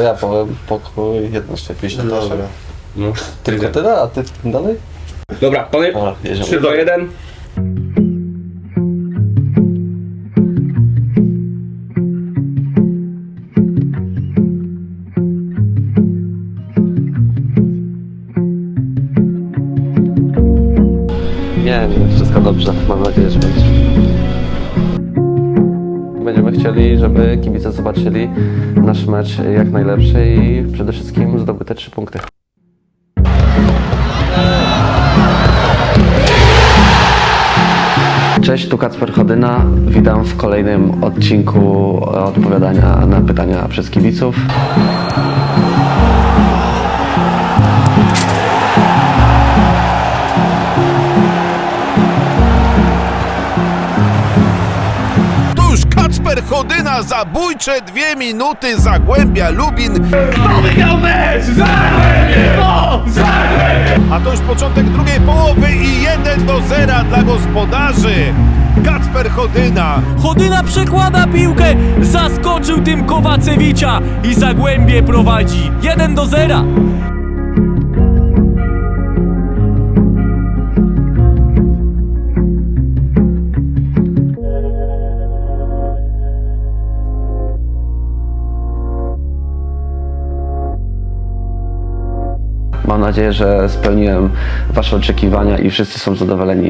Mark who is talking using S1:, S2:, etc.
S1: to ja powiem pokój 1158.
S2: Dobra.
S3: No.
S1: Tylko tyle, a ty dalej?
S3: Dobra, panie.
S1: Jedziemy.
S3: 3 do 1.
S1: Nie, nie, wszystko dobrze. Mam nadzieję, że będzie. Chcieli, żeby kibice zobaczyli nasz mecz jak najlepszy i przede wszystkim zdobyte trzy punkty. Cześć, tu Kacper Chodyna. Witam w kolejnym odcinku odpowiadania na pytania przez kibiców.
S4: Już Kacper Chodyna, zabójcze dwie minuty, Zagłębia Lubin. A to już początek drugiej połowy i 1 do 0 dla gospodarzy. Kacper Chodyna.
S5: Chodyna przekłada piłkę, zaskoczył tym Kowacewicza i Zagłębie prowadzi 1 do 0.
S1: Mam nadzieję, że spełniłem Wasze oczekiwania i wszyscy są zadowoleni.